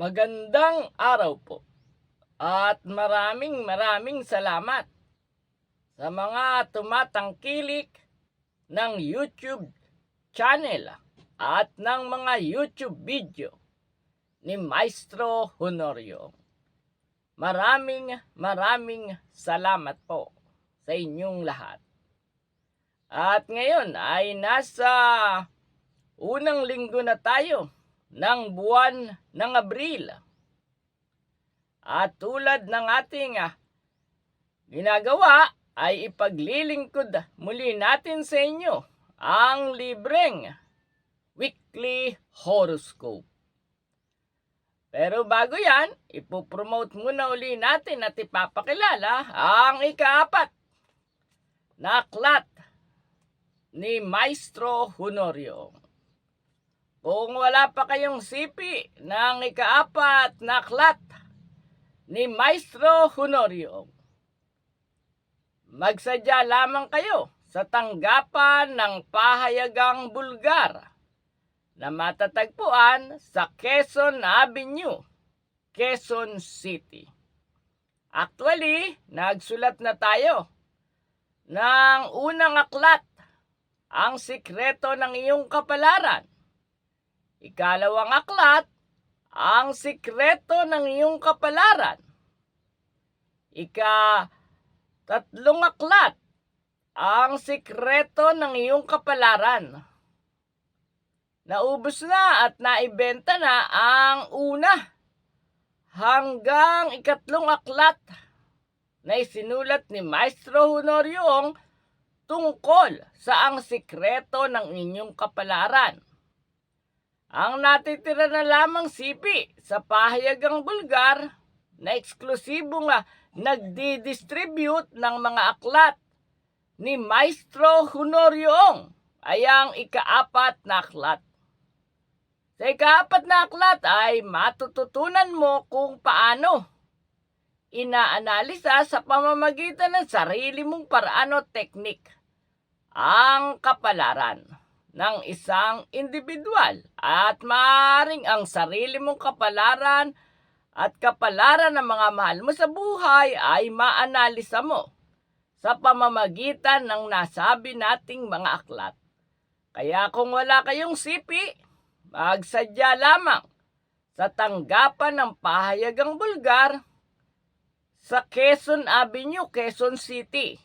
Magandang araw po. At maraming maraming salamat sa mga tumatangkilik ng YouTube channel at ng mga YouTube video ni Maestro Honorio. Maraming maraming salamat po sa inyong lahat. At ngayon ay nasa unang linggo na tayo ng buwan ng Abril. At tulad ng ating ah, ginagawa ay ipaglilingkod muli natin sa inyo ang libreng weekly horoscope. Pero bago yan, ipopromote muna uli natin at ipapakilala ang ikaapat na aklat ni Maestro Honorio. Kung wala pa kayong sipi ng ikaapat na aklat ni Maestro Honorio, magsadya lamang kayo sa tanggapan ng pahayagang Bulgar na matatagpuan sa Quezon Avenue, Quezon City. Actually, nagsulat na tayo ng unang aklat, ang sikreto ng iyong kapalaran. Ikalawang aklat, ang sikreto ng iyong kapalaran. Ika tatlong aklat, ang sikreto ng iyong kapalaran. Naubos na at naibenta na ang una hanggang ikatlong aklat na isinulat ni Maestro Honorio tungkol sa ang sikreto ng inyong kapalaran. Ang natitira na lamang sipi sa pahayagang Bulgar na eksklusibo nga nagdi-distribute ng mga aklat ni Maestro Honorio ay ang ikaapat na aklat. Sa ikaapat na aklat ay matututunan mo kung paano inaanalisa sa pamamagitan ng sarili mong paraan o teknik ang kapalaran ng isang individual at maaring ang sarili mong kapalaran at kapalaran ng mga mahal mo sa buhay ay maanalisa mo sa pamamagitan ng nasabi nating mga aklat. Kaya kung wala kayong sipi, magsadya lamang sa tanggapan ng pahayagang Bulgar sa Quezon Avenue, Quezon City.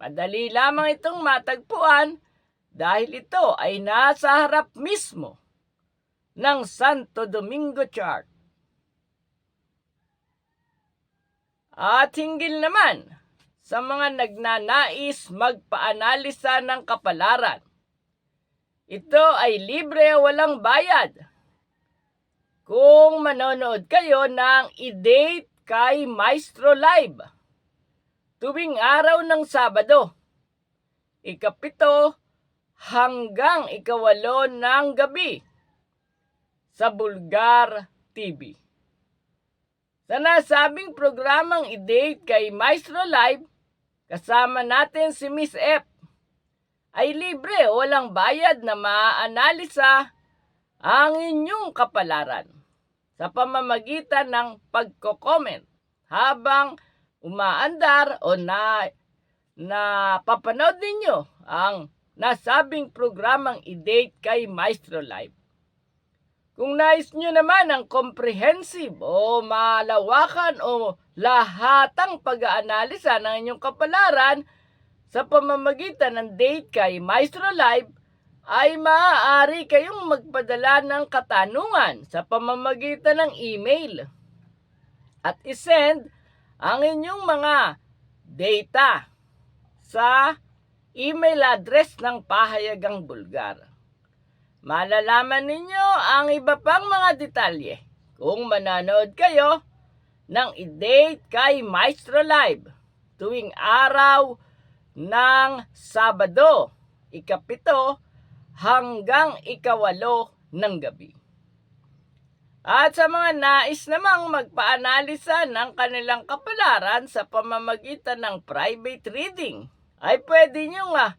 Madali lamang itong matagpuan dahil ito ay nasa harap mismo ng Santo Domingo Church. At hinggil naman sa mga nagnanais magpaanalisa ng kapalaran. Ito ay libre walang bayad. Kung manonood kayo ng i-date kay Maestro Live tuwing araw ng Sabado, ikapito hanggang ikawalo ng gabi sa Bulgar TV. Sa nasabing programang i-date kay Maestro Live, kasama natin si Miss F. Ay libre, walang bayad na maaanalisa ang inyong kapalaran sa pamamagitan ng pagko-comment habang umaandar o na na papanood ninyo ang nasabing programang i-date kay Maestro Live. Kung nais nyo naman ang comprehensive o malawakan o lahatang pag-aanalisa ng inyong kapalaran sa pamamagitan ng date kay Maestro Live, ay maaari kayong magpadala ng katanungan sa pamamagitan ng email at isend ang inyong mga data sa email address ng pahayagang Bulgar. Malalaman ninyo ang iba pang mga detalye kung mananood kayo ng i-date kay Maestro Live tuwing araw ng Sabado, ikapito hanggang ikawalo ng gabi. At sa mga nais namang magpaanalisa ng kanilang kapalaran sa pamamagitan ng private reading, ay pwede nyo nga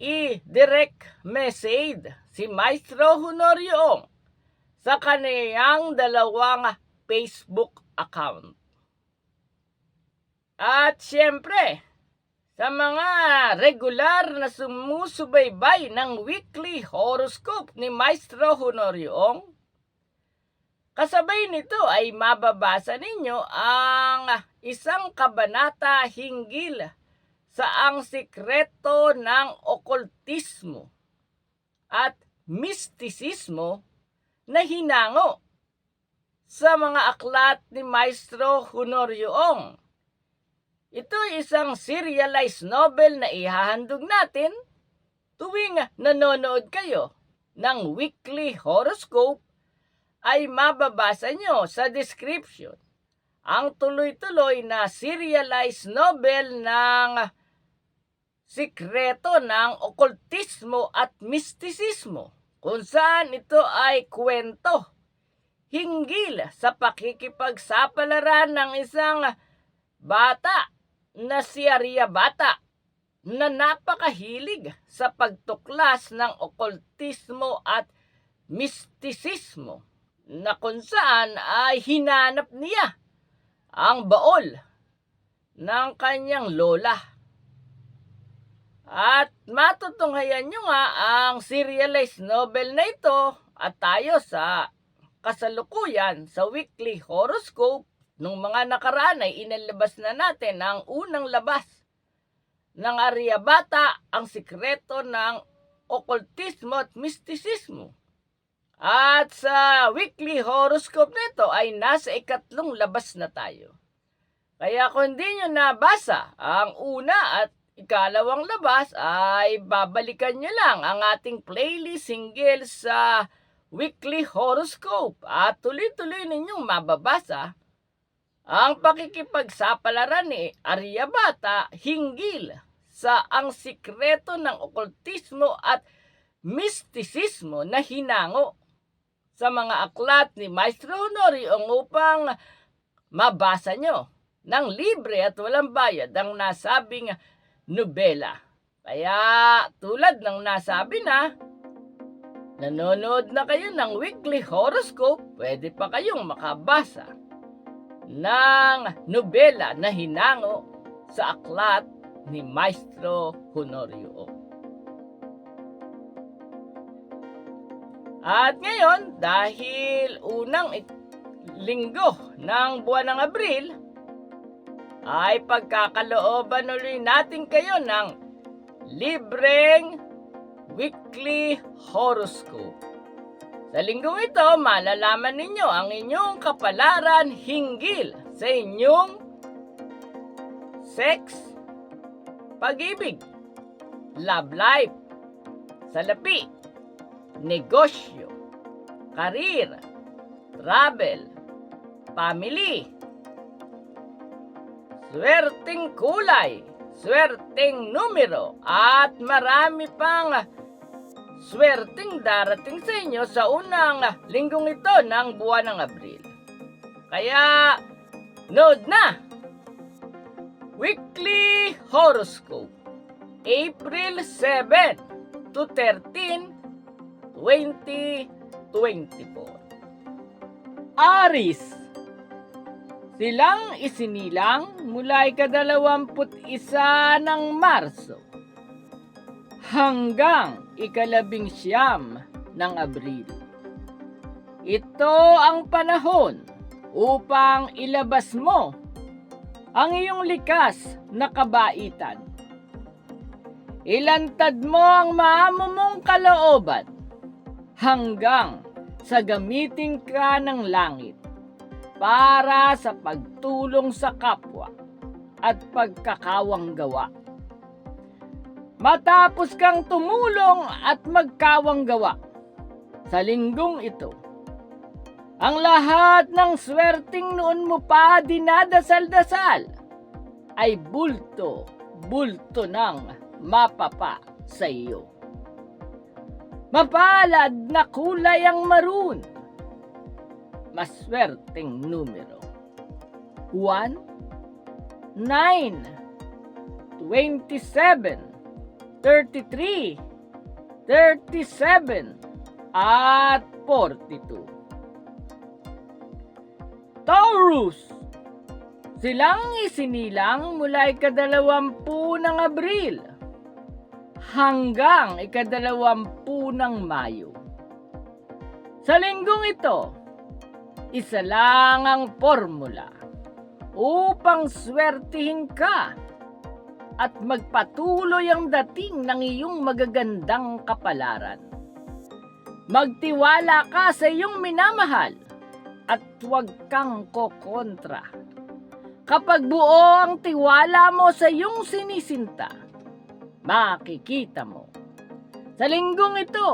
i-direct message si Maestro Honorio sa kaniyang dalawang Facebook account. At siyempre, sa mga regular na sumusubaybay ng weekly horoscope ni Maestro Honorioong, kasabay nito ay mababasa ninyo ang isang kabanata hinggil sa ang sikreto ng okultismo at mistisismo na hinango sa mga aklat ni Maestro Honorioong. Ito ay isang serialized novel na ihahandog natin tuwing nanonood kayo ng weekly horoscope ay mababasa nyo sa description ang tuloy-tuloy na serialized novel ng sikreto ng okultismo at mistisismo kung saan ito ay kwento hinggil sa pakikipagsapalaran ng isang bata na si Aria Bata na napakahilig sa pagtuklas ng okultismo at mistisismo na kung saan ay hinanap niya ang baol ng kanyang lola. At matutunghayan nyo nga ang serialized novel na ito at tayo sa kasalukuyan sa weekly horoscope nung mga nakaraan ay inalabas na natin ang unang labas ng Aryabata ang sikreto ng okultismo at mistisismo. At sa weekly horoscope nito ay nasa ikatlong labas na tayo. Kaya kung hindi nyo nabasa ang una at ikalawang labas ay babalikan nyo lang ang ating playlist hinggil sa weekly horoscope. At tuloy-tuloy ninyong mababasa ang pakikipagsapalaran ni Aryabata hinggil sa ang sikreto ng okultismo at mistisismo na hinango sa mga aklat ni Maestro Honorio upang mabasa nyo ng libre at walang bayad ang nasabing nobela. Kaya tulad ng nasabi na, nanonood na kayo ng weekly horoscope, pwede pa kayong makabasa ng nobela na hinango sa aklat ni Maestro Honorio. At ngayon, dahil unang linggo ng buwan ng Abril, ay pagkakalooban ulit natin kayo ng libreng weekly horoscope. Sa linggong ito, malalaman ninyo ang inyong kapalaran hinggil sa inyong sex, pag-ibig, love life, salapi, negosyo, karir, travel, family, swerteng kulay, swerteng numero, at marami pang swerteng darating sa inyo sa unang linggong ito ng buwan ng Abril. Kaya, nood na! Weekly Horoscope April 7 to 13, 2024 Aris Silang isinilang mula ikadalawamput isa ng Marso hanggang ikalabing siyam ng Abril. Ito ang panahon upang ilabas mo ang iyong likas na kabaitan. Ilantad mo ang maamo mong kalooban hanggang sa gamitin ka ng langit para sa pagtulong sa kapwa at pagkakawang gawa. Matapos kang tumulong at magkawang gawa sa linggong ito, ang lahat ng swerting noon mo pa dinadasal-dasal ay bulto, bulto ng mapapa sa iyo. Mapalad na kulay ang maroon. Maswerteng numero. 1, 9, 27, 33, 37, at 42. Taurus! Silang isinilang mula ikadalawampu ng Abril hanggang ikadalawampu ng Mayo. Sa linggong ito, isa lang ang formula upang swertihin ka at magpatuloy ang dating ng iyong magagandang kapalaran. Magtiwala ka sa iyong minamahal at huwag kang kokontra. Kapag buo ang tiwala mo sa iyong sinisinta, makikita mo. Sa linggong ito,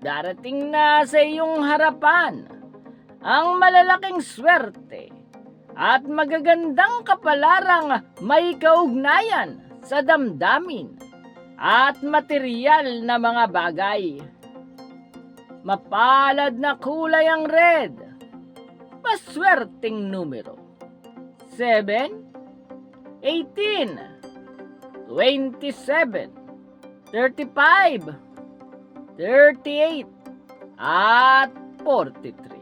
darating na sa iyong harapan ang malalaking swerte at magagandang kapalarang may kaugnayan sa damdamin at material na mga bagay. Mapalad na kulay ang red. Maswerteng numero. 7, 18, 27, 35, 38, at 43.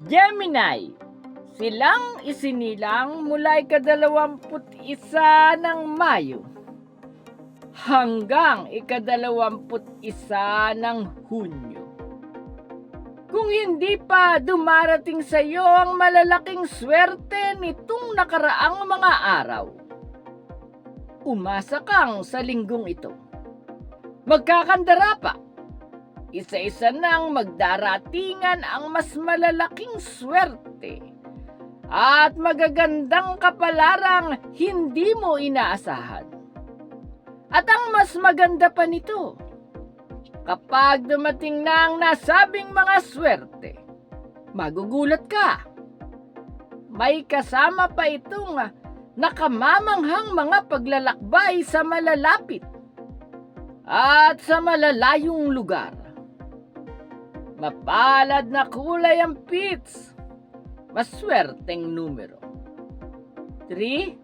Gemini, silang isinilang mula ikadalawamput isa ng Mayo hanggang ikadalawamput isa ng Hunyo. Kung hindi pa dumarating sa iyo ang malalaking swerte nitong nakaraang mga araw, umasa kang sa linggong ito. Magkakandara pa isa-isa nang magdaratingan ang mas malalaking swerte at magagandang kapalarang hindi mo inaasahan. At ang mas maganda pa nito, kapag dumating na ang nasabing mga swerte, magugulat ka. May kasama pa itong nakamamanghang mga paglalakbay sa malalapit at sa malalayong lugar. Mapalad na kulay ang pits. Maswerteng numero. 3,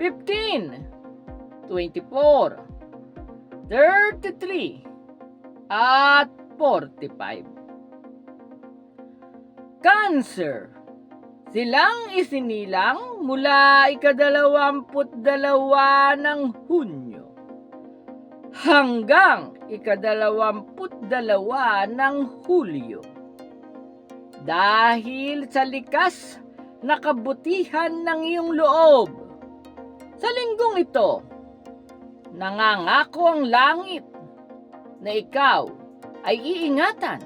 15, 24, 33, at 45. Cancer. Silang isinilang mula ikadalawamput dalawa ng Hunyo hanggang ikadalawamput dalawa ng Hulyo. Dahil sa likas na kabutihan ng iyong loob, sa linggong ito, nangangako ang langit na ikaw ay iingatan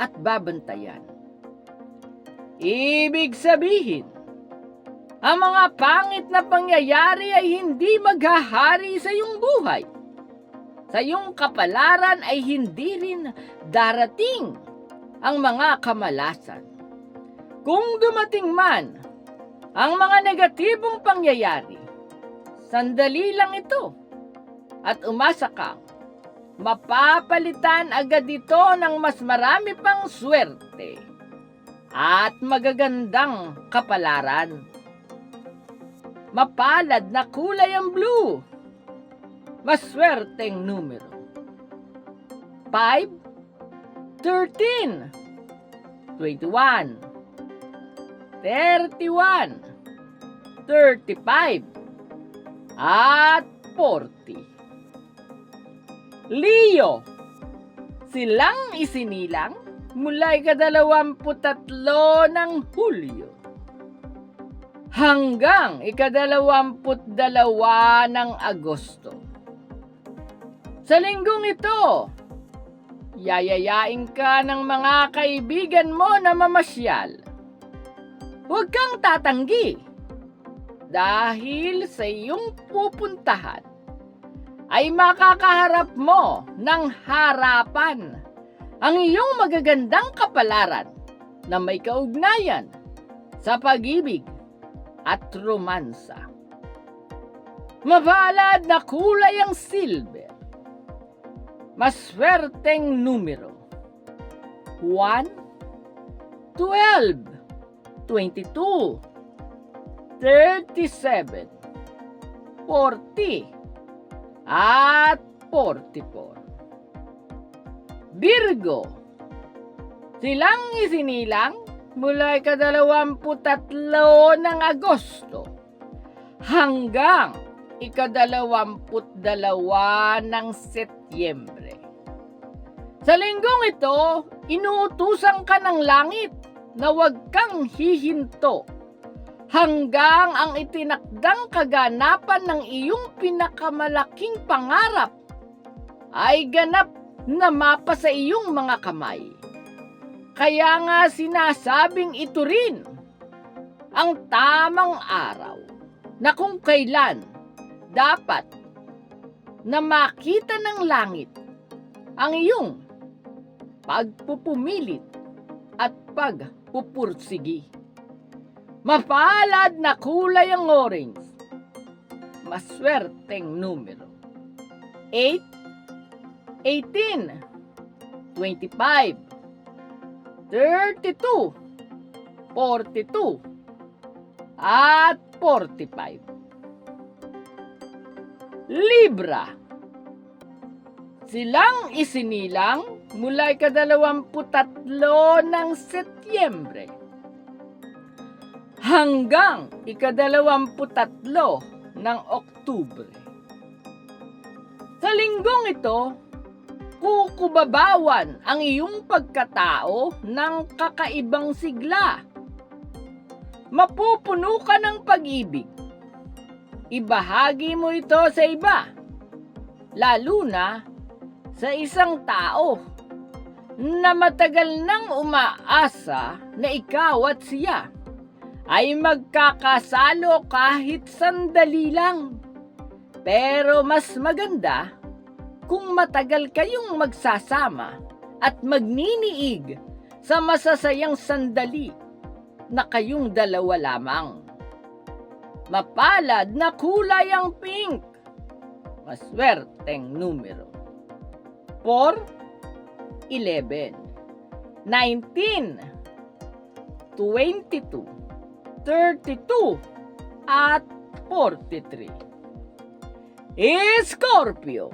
at babantayan. Ibig sabihin, ang mga pangit na pangyayari ay hindi maghahari sa iyong buhay sa iyong kapalaran ay hindi rin darating ang mga kamalasan. Kung dumating man ang mga negatibong pangyayari, sandali lang ito at umasa kang mapapalitan agad ito ng mas marami pang swerte at magagandang kapalaran. Mapalad na kulay ang blue maswerteng numero. 5, 13, 21, 31, 35, at 40. Leo, silang isinilang mula ikadalawamputatlo ng Hulyo hanggang ikadalawamput dalawa ng Agosto. Sa linggong ito, yayayain ka ng mga kaibigan mo na mamasyal. Huwag kang tatanggi dahil sa iyong pupuntahan ay makakaharap mo ng harapan ang iyong magagandang kapalaran na may kaugnayan sa pag-ibig at romansa. Mapalad na kulay ang silver maswerteng numero. 1, 12, 22, 37, 40, at 44. Virgo, Silang isinilang mula ikadalawamputatlo ng Agosto hanggang ikadalawamput-dalawa ng Setyembre. Sa linggong ito, inuutusan ka ng langit na huwag kang hihinto hanggang ang itinakdang kaganapan ng iyong pinakamalaking pangarap ay ganap na mapa sa iyong mga kamay. Kaya nga sinasabing ito rin ang tamang araw na kung kailan dapat na makita ng langit ang iyong pagpupumilit at pagpupursigi. Mapalad na kulay ang orange. Maswerteng numero. 8, 18, 25, 32, 42, at 45. Libra. Silang isinilang mula ikadalawamputatlo ng Setyembre hanggang ikadalawamputatlo ng Oktubre. Sa linggong ito, kukubabawan ang iyong pagkatao ng kakaibang sigla. Mapupuno ka ng pag-ibig. Ibahagi mo ito sa iba, lalo na sa isang tao na matagal nang umaasa na ikaw at siya ay magkakasalo kahit sandali lang. Pero mas maganda kung matagal kayong magsasama at magniniig sa masasayang sandali na kayong dalawa lamang. Mapalad na kulay ang pink. Maswerteng numero. 4, 11, 19, 22, 32, at 43. Scorpio.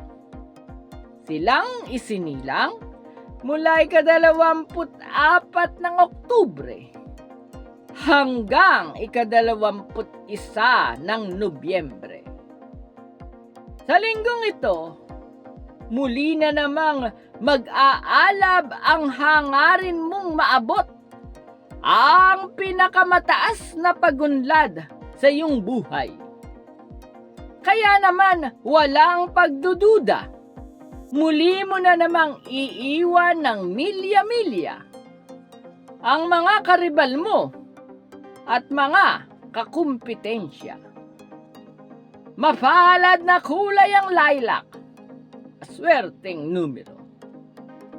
Silang isinilang mula ikadalawamput apat ng Oktubre hanggang ikadalawamput isa ng Nobyembre. Sa linggong ito, muli na namang mag-aalab ang hangarin mong maabot ang pinakamataas na pagunlad sa iyong buhay. Kaya naman walang pagdududa. Muli mo na namang iiwan ng milya-milya ang mga karibal mo at mga kakumpetensya. Mapalad na kulay ang lilac. Swerteng numero.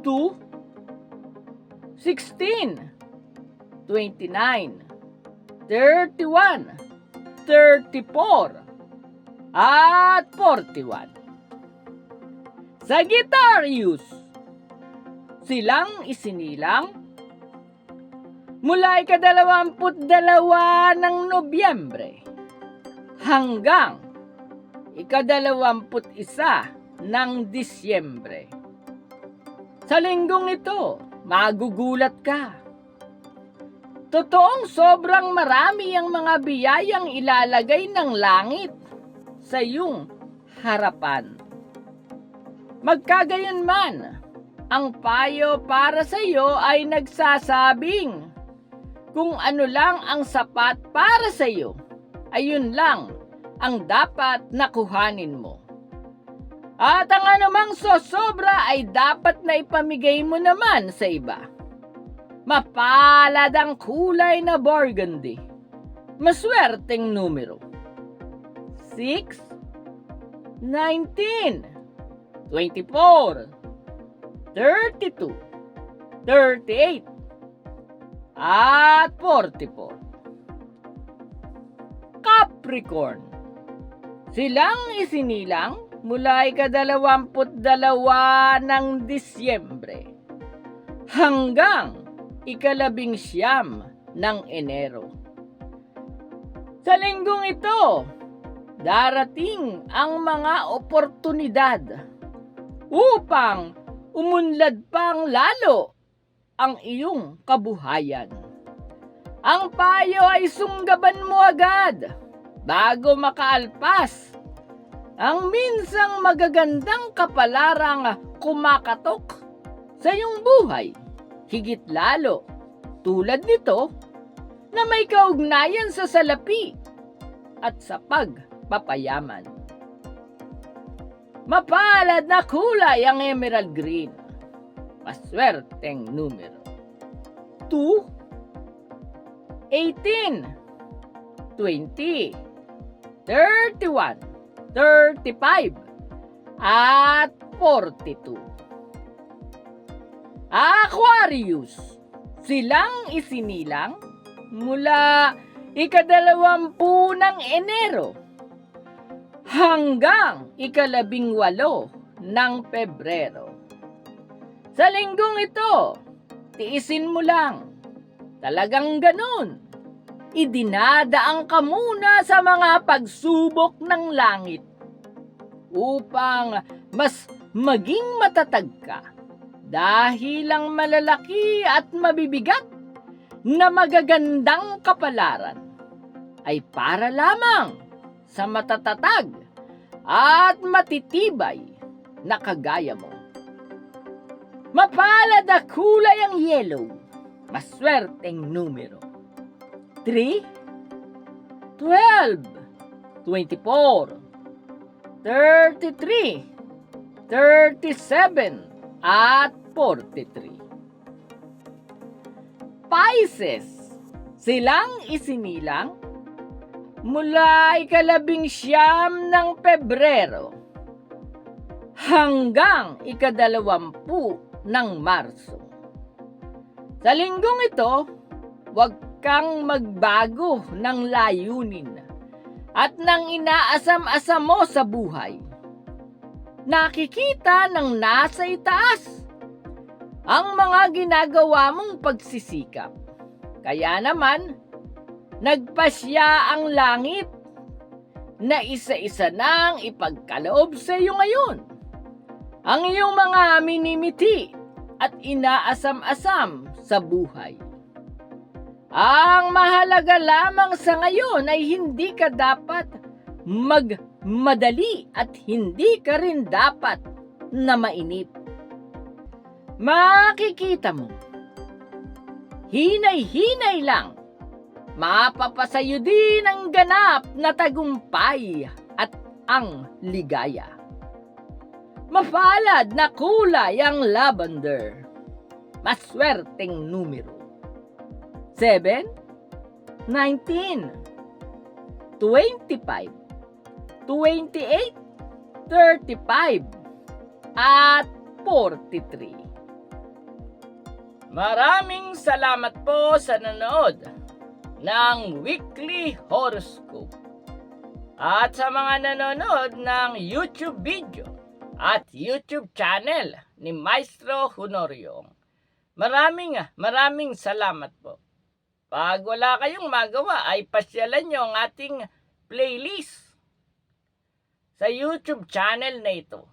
2, 16, 29, 31, 34, at 41. Sagittarius. Silang isinilang mula ikadalawamput dalawa ng Nobyembre hanggang ikadalawamput isa ng Disyembre. Sa linggong ito, magugulat ka. Totoong sobrang marami ang mga biyayang ilalagay ng langit sa iyong harapan. Magkagayon man, ang payo para sa iyo ay nagsasabing kung ano lang ang sapat para sa iyo, ayun lang ang dapat nakuhanin mo. At ang anumang sosobra ay dapat na ipamigay mo naman sa iba. Mapalad ang kulay na burgundy. Maswerteng numero. 6, 19, 24, 32, 38, at 44. Capricorn. Silang isinilang mula ikadalawamput dalawa ng Disyembre hanggang ikalabing siyam ng Enero. Sa linggong ito, darating ang mga oportunidad upang umunlad pang lalo ang iyong kabuhayan. Ang payo ay sunggaban mo agad bago makaalpas ang minsang magagandang kapalarang kumakatok sa iyong buhay. Higit lalo tulad nito na may kaugnayan sa salapi at sa pagpapayaman. Mapalad na kulay ang emerald green. Maswerteng numero. 2, 18, 20, 31, 35, at 42. Aquarius, silang isinilang mula ikadalawampu ng Enero hanggang ikalabing walo ng Pebrero. Sa linggong ito, tiisin mo lang. Talagang ganun. Idinadaang ka muna sa mga pagsubok ng langit upang mas maging matatag ka dahil ang malalaki at mabibigat na magagandang kapalaran ay para lamang sa matatatag at matitibay na kagaya mo. Mapalad na kulay ang yellow, maswerteng numero. 3, 12, 24, 33, 37, at 43. Pisces, silang isinilang mula ikalabing siyam ng Pebrero hanggang ikadalawampu ng Marso. Sa linggong ito, huwag kang magbago ng layunin at ng inaasam-asam mo sa buhay. Nakikita ng nasa itaas ang mga ginagawa mong pagsisikap. Kaya naman, nagpasya ang langit na isa-isa nang ipagkaloob sa iyo ngayon. Ang iyong mga minimiti at inaasam-asam sa buhay. Ang mahalaga lamang sa ngayon ay hindi ka dapat magmadali at hindi ka rin dapat na mainip. Makikita mo, hinay-hinay lang, mapapasayo din ang ganap na tagumpay at ang ligaya. Mapalad na kulay ang lavender. Maswerteng numero. 7, 19, 25, 28, 35, at 43. Maraming salamat po sa nanood ng weekly horoscope. At sa mga nanonood ng YouTube video at YouTube channel ni Maestro Honorio. Maraming maraming salamat po. Pag wala kayong magawa ay pasyalan nyo ang ating playlist sa YouTube channel na ito.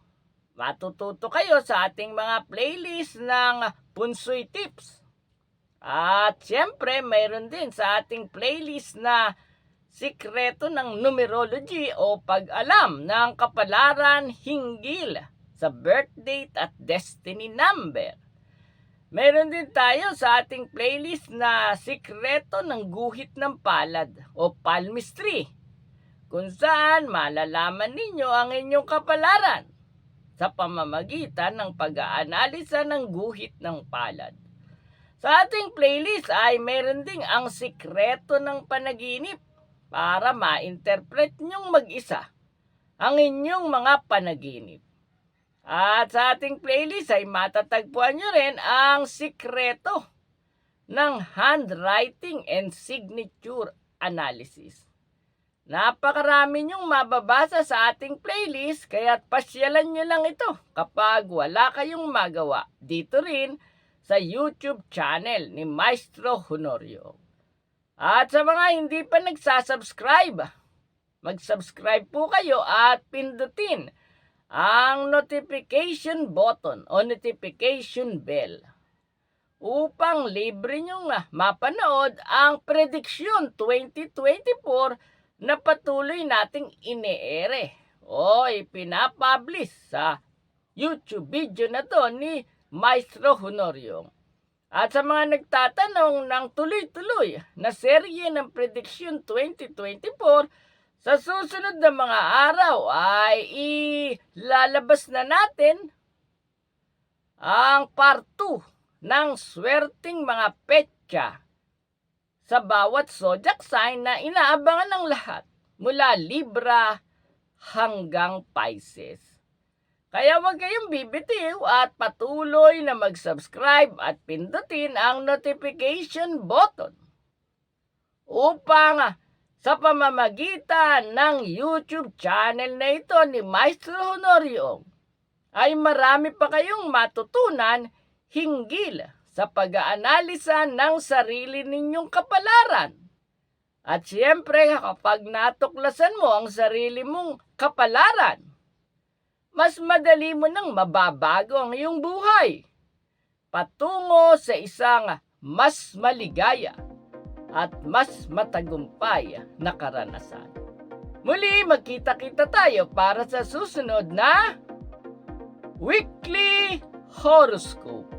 Matututo kayo sa ating mga playlist ng Punsoy Tips. At siyempre, mayroon din sa ating playlist na sikreto ng numerology o pag-alam ng kapalaran hinggil sa birth date at destiny number. Meron din tayo sa ating playlist na sikreto ng guhit ng palad o palmistry kung saan malalaman ninyo ang inyong kapalaran sa pamamagitan ng pag-aanalisa ng guhit ng palad. Sa ating playlist ay meron ding ang sikreto ng panaginip para ma-interpret nyong mag-isa ang inyong mga panaginip. At sa ating playlist ay matatagpuan nyo rin ang sikreto ng handwriting and signature analysis. Napakarami nyong mababasa sa ating playlist kaya pasyalan nyo lang ito kapag wala kayong magawa dito rin sa YouTube channel ni Maestro Honorio. At sa mga hindi pa nagsasubscribe, mag-subscribe po kayo at pindutin ang notification button o notification bell upang libre nyo nga mapanood ang prediksyon 2024 na patuloy nating ine-ere o ipinapublish sa YouTube video na to ni Maestro Honorio. At sa mga nagtatanong ng tuloy-tuloy na serye ng prediksyon 2024, sa susunod na mga araw ay ilalabas na natin ang part 2 ng swerting mga petsa sa bawat zodiac sign na inaabangan ng lahat mula Libra hanggang Pisces. Kaya huwag kayong bibitiw at patuloy na mag-subscribe at pindutin ang notification button upang sa pamamagitan ng YouTube channel na ito ni Maestro Honorio ay marami pa kayong matutunan hinggil sa pag-aanalisa ng sarili ninyong kapalaran. At siyempre, kapag natuklasan mo ang sarili mong kapalaran, mas madali mo nang mababago ang iyong buhay patungo sa isang mas maligaya at mas matagumpay na karanasan. Muli, magkita-kita tayo para sa susunod na Weekly Horoscope.